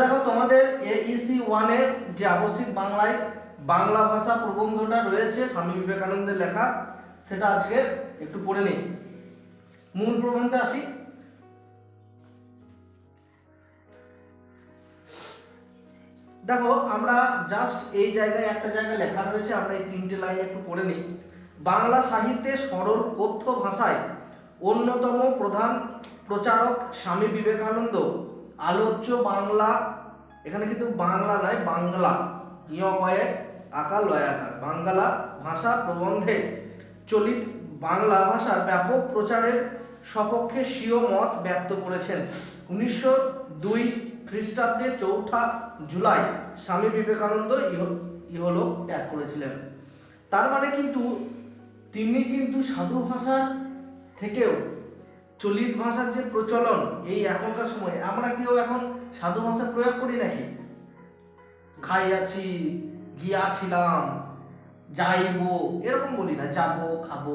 দেখো তোমাদের এইসি ওয়ানে যে আবশ্যিক বাংলায় বাংলা ভাষা প্রবন্ধটা রয়েছে, স্বামী বিবেকানন্দের লেখা, সেটা আজকে একটু পড়ে নিই। মূল প্রবন্ধে আসি। দেখো, আমরা জাস্ট এই জায়গায় একটা জায়গায় লেখা রয়েছে, আমরা এই তিনটে লাইন একটু পড়ে নিই। বাংলা সাহিত্যে সরল কথ্য ভাষায় অন্যতম প্রধান প্রচারক স্বামী বিবেকানন্দ। আলোচ্য বাংলা, এখানে কিন্তু বাংলা নয় বাংলা। ইয়ে আকার লয়াকার বাংলা ভাষা প্রবন্ধে চলিত বাংলা ভাষার ব্যাপক প্রচারের সপক্ষে স্বীয় মত ব্যক্ত করেছেন। উনিশশো দুই খ্রিস্টাব্দে চৌঠা জুলাই স্বামী বিবেকানন্দ ইহ- ইহলোক ত্যাগ করেছিলেন। তার মানে কিন্তু তিনি কিন্তু সাধু ভাষার থেকেও চলিত ভাষার যে প্রচলন এই এখনকার সময়, আমরা কেউ এখন সাধু ভাষা প্রয়োগ করি নাকি? খাইয়াছি, গিয়াছিলাম, যাইব, এরকম বলি না, যাব, খাব,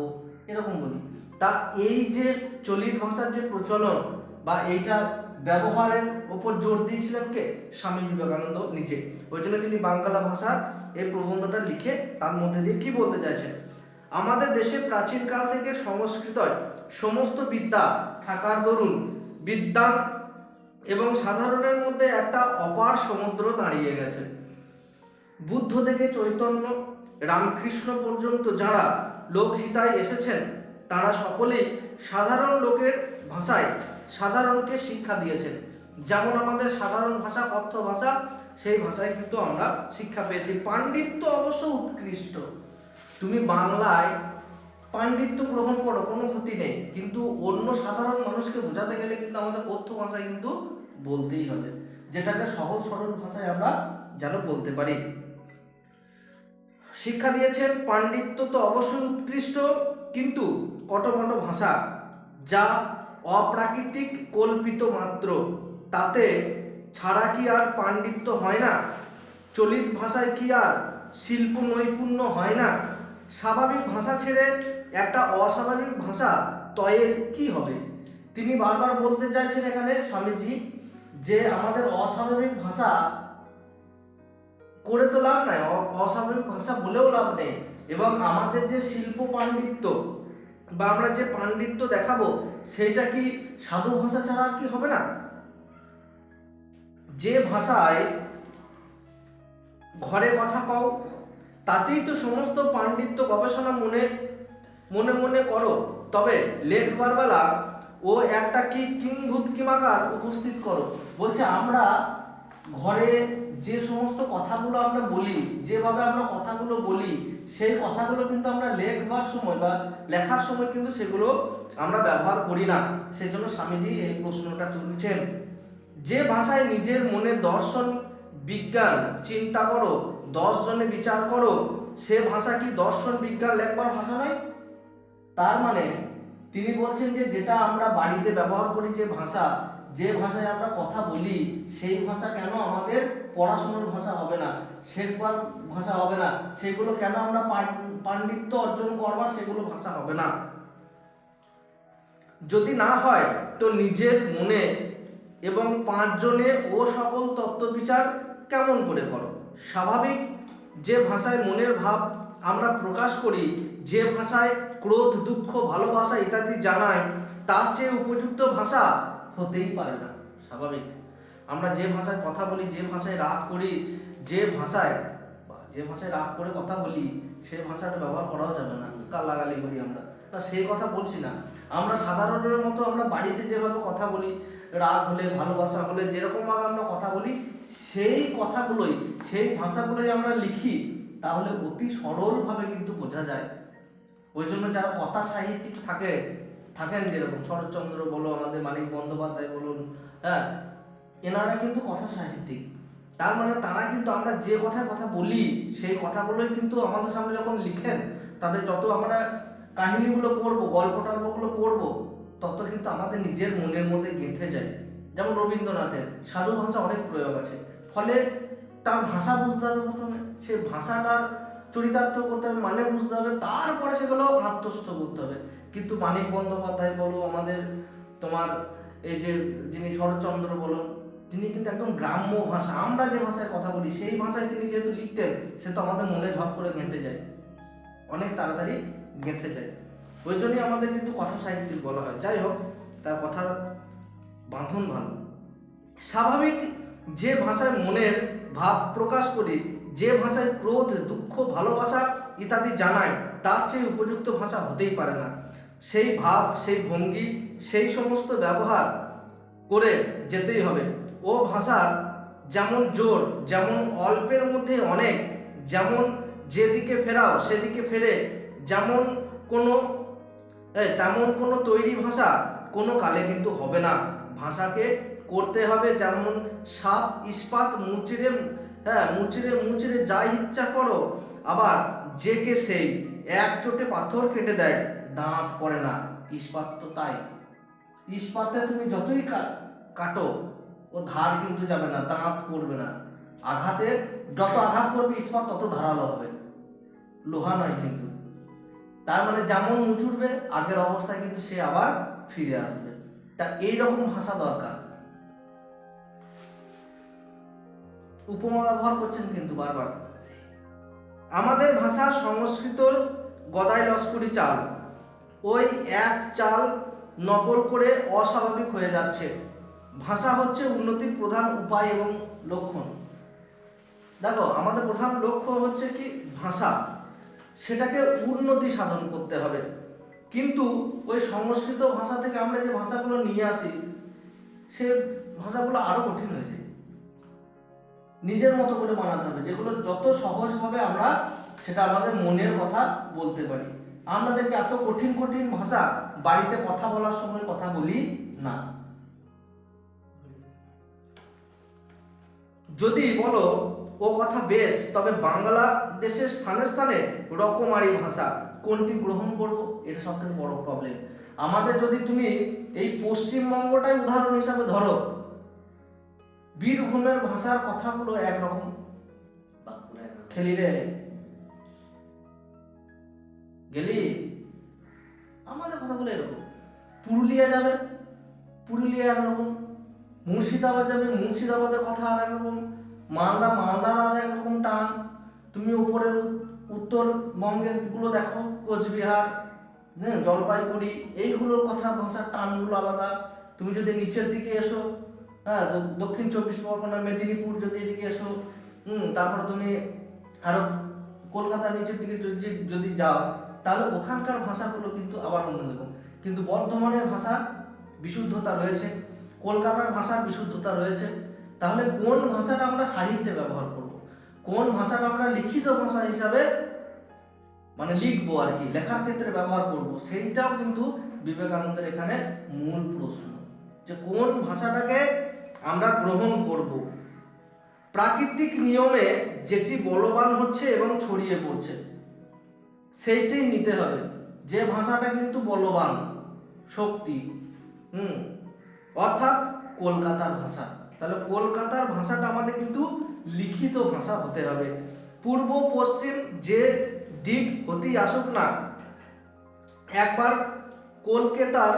এরকম বলি। তা এই যে চলিত ভাষার যে প্রচলন বা এইটা ব্যবহারের ওপর জোর দিয়েছিলেন কে? স্বামী বিবেকানন্দ নিজে। ওই জন্য তিনি বাংলা ভাষার এই প্রবন্ধটা লিখে তার মধ্যে দিয়ে কি বলতে চাইছেন? আমাদের দেশে প্রাচীনকাল থেকে সংস্কৃতয় সমস্ত বিদ্যা থাকার দরুন বিদ্যান এবং সাধারণের মধ্যে একটা অপার সমুদ্র দাঁড়িয়ে গেছে। বুদ্ধ থেকে চৈতন্য, রামকৃষ্ণ পর্যন্ত যারা লোকহিতায় এসেছেন, তারা সকলেই সাধারণ লোকের ভাষায় সাধারণকে শিক্ষা দিয়েছেন। যেমন আমাদের সাধারণ ভাষা কথ্য ভাষা, সেই ভাষায় কিন্তু আমরা শিক্ষা পেয়েছি। পাণ্ডিত্য অবশ্য উৎকৃষ্ট। তুমি বাংলায় পাণ্ডিত্য গ্রহণ করো, কোনো ক্ষতি নেই। কিন্তু অন্য সাধারণ মানুষকে বোঝাতে গেলে কিন্তু আমাদের কথ্য ভাষায় কিন্তু বলতেই হবে। যেটাকে সহজ সরল ভাষায় আমরা যেন বলতে পারি। শিক্ষা দিয়েছেন, পাণ্ডিত্য তো অবশ্যই উৎকৃষ্ট, কিন্তু কটমট ভাষা, যা অপ্রাকৃতিক কল্পিত মাত্র, তাতে ছাড়া কি আর পাণ্ডিত্য হয় না? চলিত ভাষায় কি আর শিল্প নৈপুণ্য হয় না? স্বাভাবিক ভাষা ছেড়ে একটা অস্বাভাবিক ভাষা তয়ের কি হবে? তিনি বারবার বলতে চাইছেন এখানে স্বামীজি যে আমাদের অস্বাভাবিক ভাষা করে তো লাভ নাই অস্বাভাবিক ভাষা বলেও লাভ নেই। এবং আমাদের যে শিল্প পাণ্ডিত্য বা আমরা যে পাণ্ডিত্য দেখাবো সেটা কি সাধু ভাষা ছাড়া আর কি হবে না? যে ভাষায় ঘরে কথা কও, তাতেই তো সমস্ত পাণ্ডিত্য গবেষণা মনে মনে মনে করো। তবে লেখবার বেলা ও একটা কি কিংভূত কিমাকার উপস্থিত করো। বলছে, আমরা ঘরে যে সমস্ত কথাগুলো আমরা বলি, যেভাবে আমরা কথাগুলো বলি, সেই কথাগুলো কিন্তু আমরা লেখবার সময় বা লেখার সময় কিন্তু সেগুলো আমরা ব্যবহার করি না। সেজন্য স্বামীজি এই প্রশ্নটা তুলছেন। যে ভাষায় নিজের মনে দর্শন, বিজ্ঞান চিন্তা করো, দশ জনে বিচার করো, সে ভাষা কি দর্শন, বিজ্ঞান লেখবার ভাষা নয়? তার মানে তিনি বলছেন যে যেটা আমরা বাড়িতে ব্যবহার করি যে ভাষা, যে ভাষায় আমরা কথা বলি, সেই ভাষা কেন আমাদের পড়াশোনার ভাষা হবে না, শেখবার ভাষা হবে না, সেগুলো কেন আমরা পাণ্ডিত্য অর্জন করবার সেগুলো ভাষা হবে না। যদি না হয়, তো নিজের মনে এবং পাঁচজনে ও সকল তত্ত্ব বিচার কেমন করে করো? স্বাভাবিক যে ভাষায় মনের ভাব আমরা প্রকাশ করি, যে ভাষায় ক্রোধ, দুঃখ, ভালোবাসা ইত্যাদি জানায়, তার চেয়ে উপযুক্ত ভাষা হতেই পারে না। স্বাভাবিক। আমরা যে ভাষায় কথা বলি, যে ভাষায় রাগ করি, যে ভাষায় যে ভাষায় রাগ করে কথা বলি, সে ভাষাটা ব্যবহার করাও যাবে না। গালাগালি করি আমরা। তা সেই কথা বলছি না। আমরা সাধারণের মতো আমরা বাড়িতে যেভাবে কথা বলি, রাগ হলে, ভালোবাসা হলে, যেরকমভাবে আমরা কথা বলি, সেই কথাগুলোই, সেই ভাষাগুলোই আমরা লিখি, তাহলে অতি সরলভাবে কিন্তু বোঝা যায়। ওই জন্য যারা কথা সাহিত্যিক থাকে, থাকেন যেরকম শরৎচন্দ্র বলো আমাদের মানিক বন্দ্যোপাধ্যায় বলুন হ্যাঁ এনারা কিন্তু কথা সাহিত্যিক। তার মানে তারা কিন্তু আমরা যে কথায় কথা বলি, সেই কথাগুলোই কিন্তু আমাদের সামনে যখন লিখেন, তাদের যত আমরা কাহিনীগুলো পড়ব, গল্প টল্পগুলো পড়ব, তত কিন্তু আমাদের নিজের মনের মধ্যে গেঁথে যায়। যেমন রবীন্দ্রনাথের, সাধু ভাষা অনেক প্রয়োগ আছে। ফলে তার ভাষা বুঝতে হবে প্রথমে। সে ভাষাটার চরিতার্থ করতে হবে মানে বুঝতে হবে, তারপরে সেগুলো আত্মস্থ করতে হবে। কিন্তু মানিক বন্দ্যোপাধ্যায় বলো, আমাদের তোমার এই যে যিনি শরৎচন্দ্র বলো, তিনি কিন্তু একদম গ্রাম্য ভাষা। আমরা যে ভাষায় কথা বলি, সেই ভাষায় তিনি যেহেতু লিখতেন, সে তো আমাদের মনে ঝপ করে গেঁথে যায়। অনেক তাড়াতাড়ি গেঁথে যায়। ওই জন্যই আমাদের কিন্তু কথা সাহিত্যিক বলা হয়। যাই হোক, তার কথার বাঁধন ভালো স্বাভাবিক যে ভাষায় মনের ভাব প্রকাশ করি যে ভাষায় ক্রোধ, দুঃখ, ভালোবাসা ইত্যাদি জানায়, তার চেয়ে উপযুক্ত ভাষা হতেই পারে না। সেই ভাব, সেই ভঙ্গি, সেই সমস্ত ব্যবহার করে যেতেই হবে। ও ভাষার যেমন জোর, যেমন অল্পের মধ্যে অনেক, যেমন যেদিকে ফেরাও সেদিকে ফেরে, যেমন কোনো তেমন কোনো তৈরি ভাষা কোনো কালে কিন্তু হবে না। ভাষাকে করতে হবে যেমন সাপ, ইস্পাত মুচিরে হ্যাঁ মুচিরে মুচিরে যাই ইচ্ছা করো, আবার যে কে সেই, এক চোটে পাথর কেটে দেয়, দাঁত পড়ে না, ইস্পাত তো তাই। ইস্পাতে তুমি যতই কাটো, ও ধার কিন্তু যাবে না, দাঁত পড়বে না। আঘাতে যত আঘাত করবে, ইস্পাত তত ধারালো হবে। লোহা নয় কিন্তু। তার মানে যেমন মুচুরবে আগের অবস্থায় কিন্তু সে আবার ফিরে আসবে। তা এইরকম ভাষা দরকার। উপমা ব্যবহার করছেন কিন্তু বারবার। আমাদের ভাষা সংস্কৃতর গদাই লস্করি চাল। ওই এক চাল নকল করে অস্বাভাবিক হয়ে যাচ্ছে। ভাষা হচ্ছে উন্নতির প্রধান উপায় এবং লক্ষণ। দেখো, আমাদের প্রধান লক্ষ্য হচ্ছে কি ভাষা। সেটাকে উন্নতি সাধন করতে হবে। কিন্তু ওই সংস্কৃত ভাষা থেকে আমরা যে ভাষাগুলো নিয়ে আসি, সে ভাষাগুলো আরও কঠিন হয়ে যায়। নিজের মতো করে বানাতে হবে, যেগুলো যত সহজভাবে আমরা সেটা আমাদের মনের কথা বলতে পারি। আমরা দেখবে এত কঠিন কঠিন ভাষা বাড়িতে কথা বলার সময় কথা বলি না। যদি বলো, ও কথা বেশ, তবে বাংলাদেশের স্থানে স্থানে রকমারি ভাষা, কোনটি গ্রহণ করব? এটা সব থেকে বড় প্রবলেম আমাদের যদি তুমি এই পশ্চিমবঙ্গটাই উদাহরণ হিসাবে ধরো বীরভূমের ভাষার কথাগুলো একরকম খেলি রে গেলি? আমাদের কথাগুলো এরকম। পুরুলিয়া যাবে পুরুলিয়া একরকম। মুর্শিদাবাদ যাবে মুর্শিদাবাদের কথা আর একরকম। মালদা মালদার আর একরকম টান। তুমি উপরের উত্তরবঙ্গেরগুলো দেখো কোচবিহার হ্যাঁ জলপাইগুড়ি এইগুলোর কথা ভাষার টানগুলো আলাদা। তুমি যদি নিচের দিকে এসো হ্যাঁ দক্ষিণ চব্বিশ পরগনা, মেদিনীপুর যদি এদিকে এসো হুম, তারপরে তুমি আরও কলকাতার নিচের দিকে যদি যদি যাও, তাহলে ওখানকার ভাষাগুলো কিন্তু আবার অন্যরকম কিন্তু বর্ধমানের ভাষা বিশুদ্ধতা রয়েছে, কলকাতার ভাষার বিশুদ্ধতা রয়েছে। তাহলে কোন ভাষাটা আমরা সাহিত্যে ব্যবহার করব? কোন ভাষাটা আমরা লিখিত ভাষা হিসাবে মানে লিখব আর কি, লেখার ক্ষেত্রে ব্যবহার করব? সেইটাও কিন্তু বিবেকানন্দের এখানে মূল প্রশ্ন। যে কোন ভাষাটাকে আমরা গ্রহণ করব। প্রাকৃতিক নিয়মে যেটি বলবান হচ্ছে এবং ছড়িয়ে পড়ছে, সেইটাই নিতে হবে। যে ভাষাটা কিন্তু বলবান, শক্তি, হুম, অর্থাৎ কলকাতার ভাষা। তাহলে কলকাতার ভাষাটা আমাদের কিন্তু লিখিত ভাষা হতে হবে। পূর্ব, পশ্চিম যে দিক হতেই আসুক না, একবার কলকাতার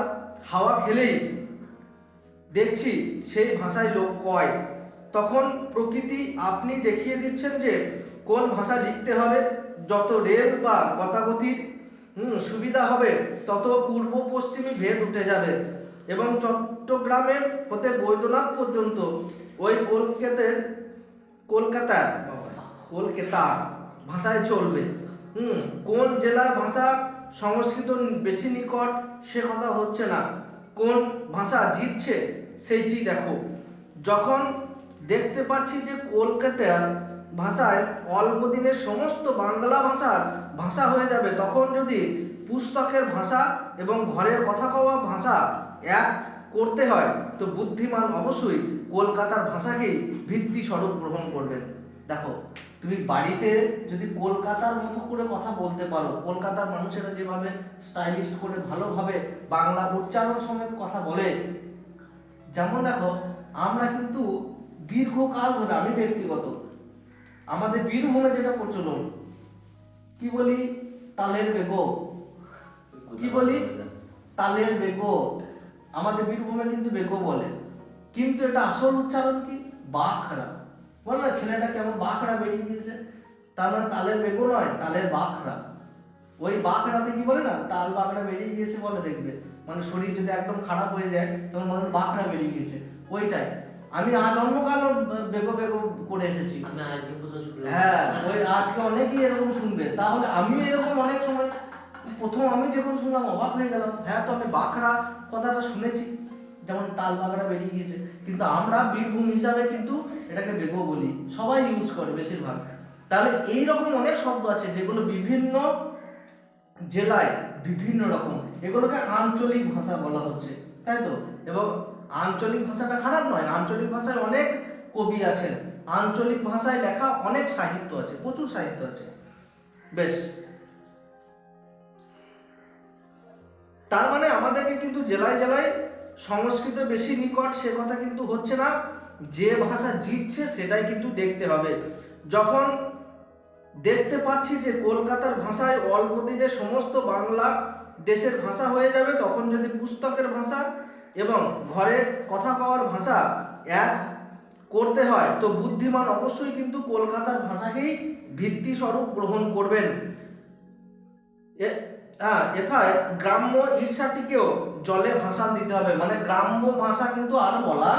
হাওয়া খেলেই দেখছি সেই ভাষায় লোক কয়। তখন প্রকৃতি আপনি দেখিয়ে দিচ্ছেন যে কোন ভাষা লিখতে হবে, যত রেল বা গতাগতির সুবিধা হবে, তত পূর্ব পশ্চিমে ভেদ উঠে যাবে এবং চট্টগ্রামে হতে বৈদ্যনাথ পর্যন্ত ওই কলকাতার কলকাতার কলকাতা ভাষায় চলবে। হুম, কোন জেলার ভাষা সংস্কৃত বেশি নিকট, সে কথা হচ্ছে না। কোন ভাষা জিতছে সেইটি দেখো। যখন দেখতে পাচ্ছি যে কলকাতার ভাষায় অল্প দিনে সমস্ত বাংলা ভাষার ভাষা হয়ে যাবে, তখন যদি পুস্তকের ভাষা এবং ঘরের কথা কওয়া ভাষা এক করতে হয়, তো বুদ্ধিমান অবশ্যই কলকাতার ভাষাকেই ভিত্তি স্বরূপ গ্রহণ করবেন দেখো, তুমি বাড়িতে যদি কলকাতার মতো করে কথা বলতে পারো, কলকাতার মানুষেরা যেভাবে স্টাইলিশ করে ভালোভাবে বাংলা উচ্চারণ সমেত কথা বলে যেমন দেখো, আমরা কিন্তু দীর্ঘকাল ধরে, আমি ব্যক্তিগত, আমাদের বীরভূমে যেটা প্রচলন কি বলি? তালের বেগো। কি বলি? তালের বেগো। আমাদের বীরভূমে কিন্তু বেগো বলে। কিন্তু এটা আসল উচ্চারণ কি? বাখরা বল না, ছেলেটা কেমন বাখরা বেরিয়ে গিয়েছে? তার মানে তালের বেগো নয়, তালের বাখরা ওই বাখরাতে কি বলে না? তাল বাখরা বেরিয়ে গিয়েছে বলে দেখবে। মানে শরীর যদি একদম খারাপ হয়ে যায় তখন মনে হয় বাখরা বেরিয়ে গিয়েছে। ওইটাই। আমি আজ অন্য কালো বেগো বেগো করে এসেছি। হ্যাঁ ওই আজকে অনেকেই এরকম শুনবে। তাহলে আমি এরকম অনেক সময় প্রথম আমি যখন শুনলাম অবাক হয়ে গেলাম হ্যাঁ তো আমি বাঁকড়া কথাটা শুনেছি যেমন তাল বাঁকড়া বেরিয়ে গিয়েছে। কিন্তু আমরা বীরভূম হিসাবে কিন্তু এটাকে বেগো বলি। সবাই ইউজ করে বেশিরভাগ। তাহলে এই রকম অনেক শব্দ আছে যেগুলো বিভিন্ন জেলায় বিভিন্ন রকম। এগুলোকে আঞ্চলিক ভাষা বলা হচ্ছে, তাই তো? এবং আঞ্চলিক ভাষাটা খারাপ নয়, আঞ্চলিক ভাষায় অনেক কবি আছেন। আঞ্চলিক ভাষায় লেখা অনেক সাহিত্য আছে, প্রচুর সাহিত্য আছে। বেশ। তার মানে আমাদেরকে কিন্তু জেলায় জেলায় সংস্কৃত বেশি নিকট, সে কথা কিন্তু হচ্ছে না। যে ভাষা জিতছে সেটাই কিন্তু দেখতে হবে। যখন দেখতে পাচ্ছি যে কলকাতার ভাষায় অল্প দিনে সমস্ত বাংলা দেশের ভাষা হয়ে যাবে, তখন যদি পুস্তকের ভাষা এবং ঘরে কথা কওয়ার ভাষা এক করতে হয়, তো বুদ্ধিমান অবশ্যই কিন্তু কলকাতার ভাষাকেই ভিত্তি স্বরূপ গ্রহণ করবেন। হ্যাঁ এথায় গ্রাম্য ঈর্ষাটিকেও জলে ভাষা দিতে হবে মানে গ্রাম্য ভাষা কিন্তু আর বলা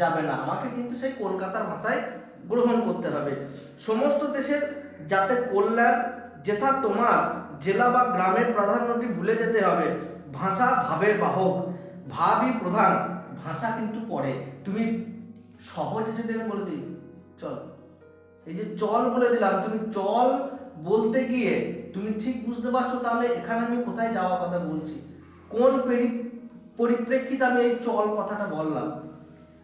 যাবে না, আমাকে কিন্তু সেই কলকাতার ভাষায় গ্রহণ করতে হবে। সমস্ত দেশের যাতে কল্যাণ যেথা তোমার, জেলা বা গ্রামের প্রাধান্যটি ভুলে যেতে হবে। ভাষা ভাবের বাহক। ভাবই প্রধান, ভাষা কিন্তু পড়ে। তুমি সহজে যদি আমি বলে দিই, চল। এই যে চল বলে দিলাম, তুমি চল বলতে গিয়ে তুমি ঠিক বুঝতে পারছ, তাহলে এখানে আমি কোথায় যাওয়ার কথা বলছি? কোন পরি- পরিপ্রেক্ষিতে আমি এই চল কথাটা বললাম?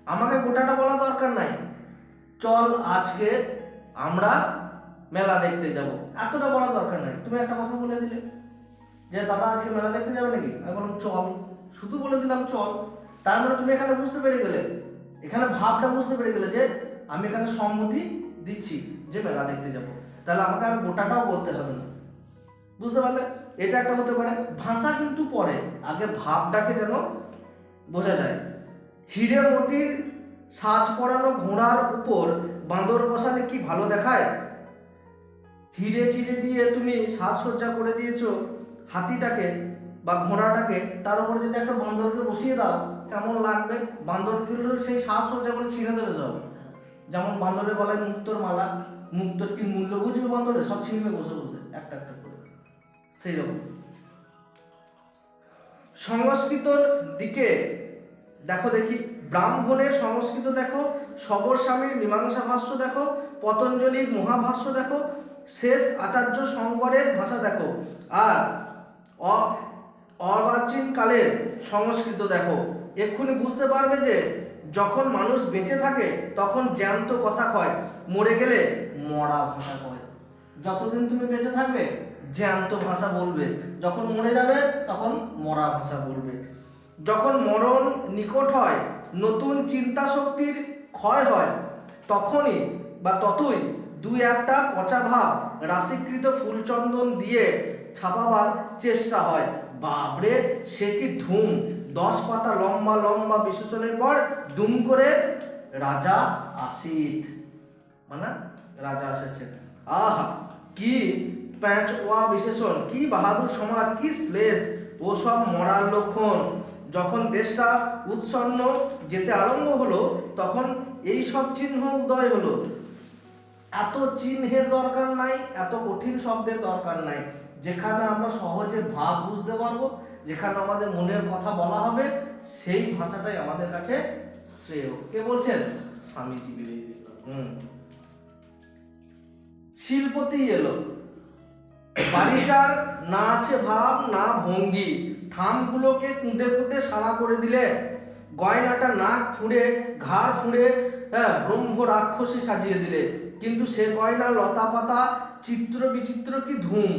আমাকে গোটাটা বলা দরকার নাই। চল আজকে আমরা মেলা দেখতে যাব। এতটা বলা দরকার নাই। তুমি একটা কথা বলে দিলে। যে, দাদা, আজকে মেলা দেখতে যাবে নাকি? আমি বললাম, চল। শুধু বলে দিলাম, চল। তার মানে তুমি এখানে বুঝতে পেরে গেলে। এখানে ভাবটা বুঝতে পেরে গেলে যে, আমি এখানে সম্মতি দিচ্ছি যে, মেলা দেখতে যাব। তাহলে আমাকে আর গোটাটাও বলতে হবে না। বুঝতে পারলে? এটা একটা হতে পারে। ভাষা কিন্তু পরে আগে ভাবটাকে যেন বোঝা যায়। হিরে মতির সাজ পরানো ঘোড়ার উপর বাঁদর বসালে কি ভালো দেখায়? হিরে টিরে দিয়ে তুমি সাজসজ্জা করে দিয়েছ, হাতিটাকে বা ঘোড়াটাকে, তার উপরে যদি একটা বান্দরকে বসিয়ে দাও, কেমন লাগবে? বান্দরগুলো সেই সাজসজ্জা করে ছিঁড়ে দেবে সব। যেমন বান্দরের গলায় মুক্তোর মালা, মুক্তোর কি মূল্য বুঝবে বান্দরে? সব ছিঁড়বে বসে বসে, একটা একটা করে। সেই রকম। সংস্কৃতর দিকে দেখো দেখি, ব্রাহ্মণের সংস্কৃত দেখো সবর স্বামীর মীমাংসা ভাষ্য দেখো, পতঞ্জলির মহাভাষ্য দেখো শেষ আচার্য শঙ্করের ভাষা দেখো। আর অর্বাচীন কালের সংস্কৃত দেখো। এক্ষুনি বুঝতে পারবে যে, যখন মানুষ বেঁচে থাকে, তখন জ্যান্ত কথা কয়। মরে গেলে মরা ভাষা কয়। যতদিন তুমি বেঁচে থাকবে, জ্যান্ত ভাষা বলবে। যখন মরে যাবে, তখন মরা ভাষা বলবে। যখন মরণ নিকট হয়, নতুন চিন্তা শক্তির ক্ষয় হয়, তখনই বা ততই দুই একটা পচা ভাব রাশিকৃত ফুলচন্দন দিয়ে ছাপাবার চেষ্টা হয়। বাপরে, সে কি ধুম? দশ পাতা লম্বা লম্বা বিশেষণের পর দুম করে রাজা আসিত। মানে রাজা এসেছে আহা, কি প্যাঁচ ওয়া বিশেষণ, কি বাহাদুর সমাজ, কি শ্লেষ, ও সব মরার লক্ষণ। যখন দেশটা উৎসন্ন, যেতে আরম্ভ হলো, তখন এই সব চিহ্ন উদয় হলো। এত চিহ্নের দরকার নাই, এত কঠিন শব্দের দরকার নাই। যেখানে আমরা সহজে ভাব বুঝতে পারব, যেখানে আমাদের মনের কথা বলা হবে, সেই ভাষাটাই আমাদের কাছে শ্রেয়। কে বলছেন? স্বামীজি হুম। শিল্পতি এলো। বাড়িটার না আছে ভাব, না ভঙ্গি। থামগুলোকে কুঁদে কুঁদে সারা করে দিলে, গয়নাটা নাক ফুঁড়ে ঘাড় ফুঁড়ে হ্যাঁ ব্রহ্ম রাক্ষসী সাজিয়ে দিলে। কিন্তু সে গয়না লতা পাতা, চিত্র বিচিত্র কি ধুম?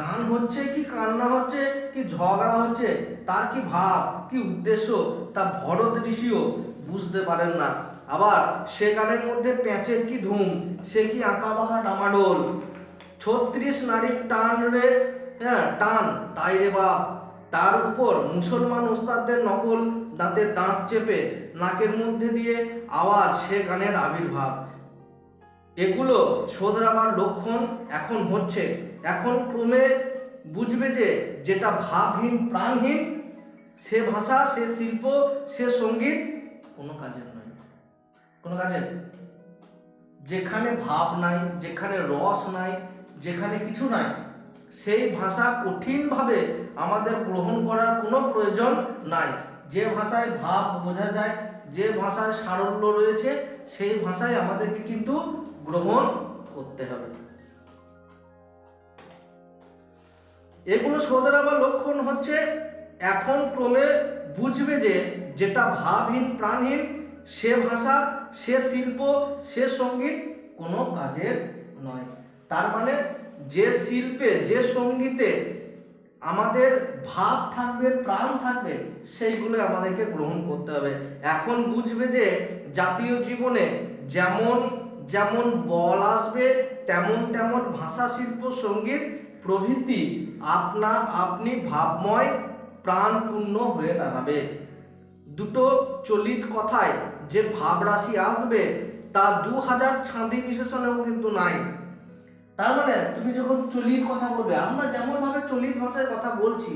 গান হচ্ছে কি কান্না হচ্ছে, কি ঝগড়া হচ্ছে? তার কি ভাব, কি উদ্দেশ্য? তা ভরত ঋষিও বুঝতে পারেন না। আবার সে গানের মধ্যে প্যাঁচের কি ধুম? সে কি আঁকা বাঁকা ডামাডোল? ছত্রিশ নারীর টান রে হ্যাঁ টান, তাই রে বাপ। তার উপর মুসলমান ওস্তাদদের নকল, দাঁতের দাঁত চেপে নাকের মধ্যে দিয়ে আওয়াজ সে গানের আবির্ভাব। এগুলো শোধরাবার লক্ষণ এখন হচ্ছে। এখন ক্রমে বুঝবে যে যেটা ভাবহীন, প্রাণহীন, সে ভাষা, সে শিল্প, সে সংগীত কোনো কাজের নয়। কোনো কাজের। যেখানে ভাব নাই, যেখানে রস নাই, যেখানে কিছু নাই, সেই ভাষা কঠিনভাবে আমাদের গ্রহণ করার কোনো প্রয়োজন নাই। যে ভাষায় ভাব বোঝা যায়, যে ভাষায় সারল্য রয়েছে, সেই ভাষায় আমাদেরকে কিন্তু গ্রহণ করতে হবে। এগুলো শোধরাবার লক্ষণ হচ্ছে, এখন ক্রমে বুঝবে যে যেটা ভাবহীন, প্রাণহীন, সে ভাষা, সে শিল্প, সে সংগীত কোনো কাজের নয়। তার মানে যে শিল্পে, যে সঙ্গীতে আমাদের ভাব থাকবে, প্রাণ থাকবে, সেইগুলো আমাদেরকে গ্রহণ করতে হবে। এখন বুঝবে যে জাতীয় জীবনে যেমন যেমন বল আসবে, তেমন তেমন ভাষা, শিল্প, সংগীত, প্রভৃতি আপনা আপনি ভাবময় প্রাণপূর্ণ হয়ে দাঁড়াবে। দুটো চলিত কথায় যে ভাবরাশি আসবে, তা দু হাজার ছাঁদি বিশেষণেও কিন্তু নাই। তার মানে তুমি যখন চলিত কথা বলবে, আমরা যেমনভাবে চলিত ভাষায় কথা বলছি,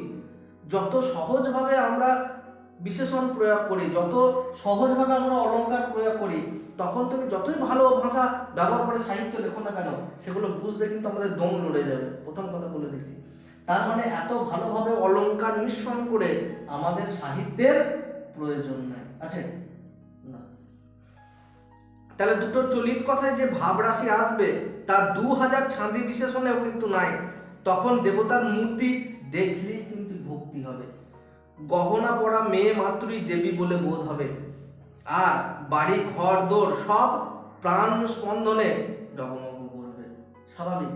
যত সহজভাবে আমরা বিশেষণ প্রয়োগ করি, যত সহজভাবে আমরা অলংকার প্রয়োগ করি, তখন তুমি যতই ভালো ভাষা ব্যবহার করে সাহিত্য লেখো না কেন, সেগুলো বুঝতে কিন্তু আমাদের দম লড়ে যাবে। প্রথম কথা বলে দিচ্ছি। তার মানে এত ভালোভাবে অলঙ্কার মিশ্রণ করে আমাদের সাহিত্যের প্রয়োজন নাই। আছে? না। তাহলে দুটো চলিত কথায় যে ভাবরাশি আসবে, তার দু হাজার ছাঁদি বিশেষণেও কিন্তু নাই। তখন দেবতার মূর্তি দেখলেই কিন্তু ভক্তি হবে। গহনা পরা মেয়ে মাত্রই দেবী বলে বোধ হবে। আর বাড়ি, ঘর, দোর সব প্রাণ স্পন্দনে ডগমগ করবে। স্বাভাবিক।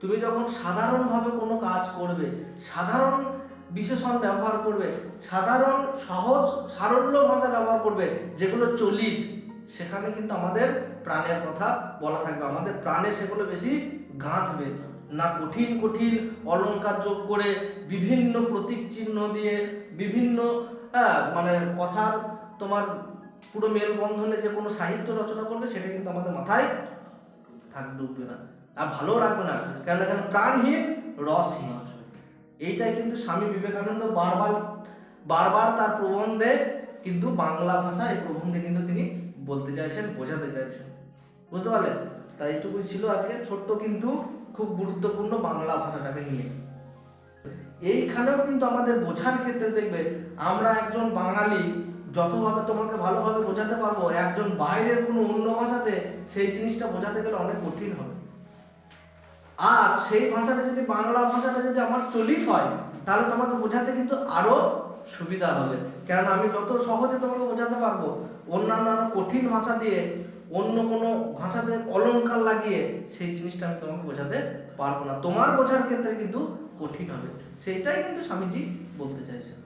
তুমি যখন সাধারণভাবে কোনো কাজ করবে, সাধারণ বিশেষণ ব্যবহার করবে, সাধারণ সহজ সারল্য ভাষা ব্যবহার করবে, যেগুলো চলিত, সেখানে কিন্তু আমাদের প্রাণের কথা বলা থাকবে। আমাদের প্রাণে সেগুলো বেশি গাঁথবে না কঠিন কঠিন অলংকার যোগ করে বিভিন্ন প্রতীক চিহ্ন দিয়ে বিভিন্ন হ্যাঁ, মানে কথার তোমার পুরো মেলবন্ধনে যে কোনো সাহিত্য রচনা করবে সেটা কিন্তু আমাদের মাথায় থাক ডুববে না। আর ভালো রাখবে না। কেন এখানে প্রাণহীন রসহীন। এইটাই কিন্তু স্বামী বিবেকানন্দ বারবার বারবার তার প্রবন্ধে কিন্তু বাংলা ভাষা এই প্রবন্ধে কিন্তু তিনি বলতে চাইছেন বোঝাতে চাইছেন। বুঝতে পারলেন? তাই এইটুকুই ছিল আজকে। ছোট্ট কিন্তু খুব গুরুত্বপূর্ণ বাংলা ভাষাটাকে নিয়ে। এইখানেও কিন্তু আমাদের বোঝার ক্ষেত্রে দেখবে, আমরা একজন বাঙালি, যতভাবে তোমাকে ভালোভাবে বোঝাতে পারব, একজন বাইরের কোনো অন্য ভাষাতে সেই জিনিসটা বোঝাতে গেলে অনেক কঠিন হবে। আর সেই ভাষাটা যদি, বাংলা ভাষাটা যদি আমার চলিত হয়, তাহলে তোমাকে বোঝাতে কিন্তু আরও সুবিধা হবে। কেননা আমি যত সহজে তোমাকে বোঝাতে পারব, অন্যান্য কঠিন ভাষা দিয়ে অন্য কোনো ভাষাতে অলঙ্কার লাগিয়ে সেই জিনিসটা আমি তোমাকে বোঝাতে পারব না। তোমার বোঝার ক্ষেত্রে কিন্তু কঠিন হবে। সেটাই কিন্তু স্বামীজি বলতে চাইছেন।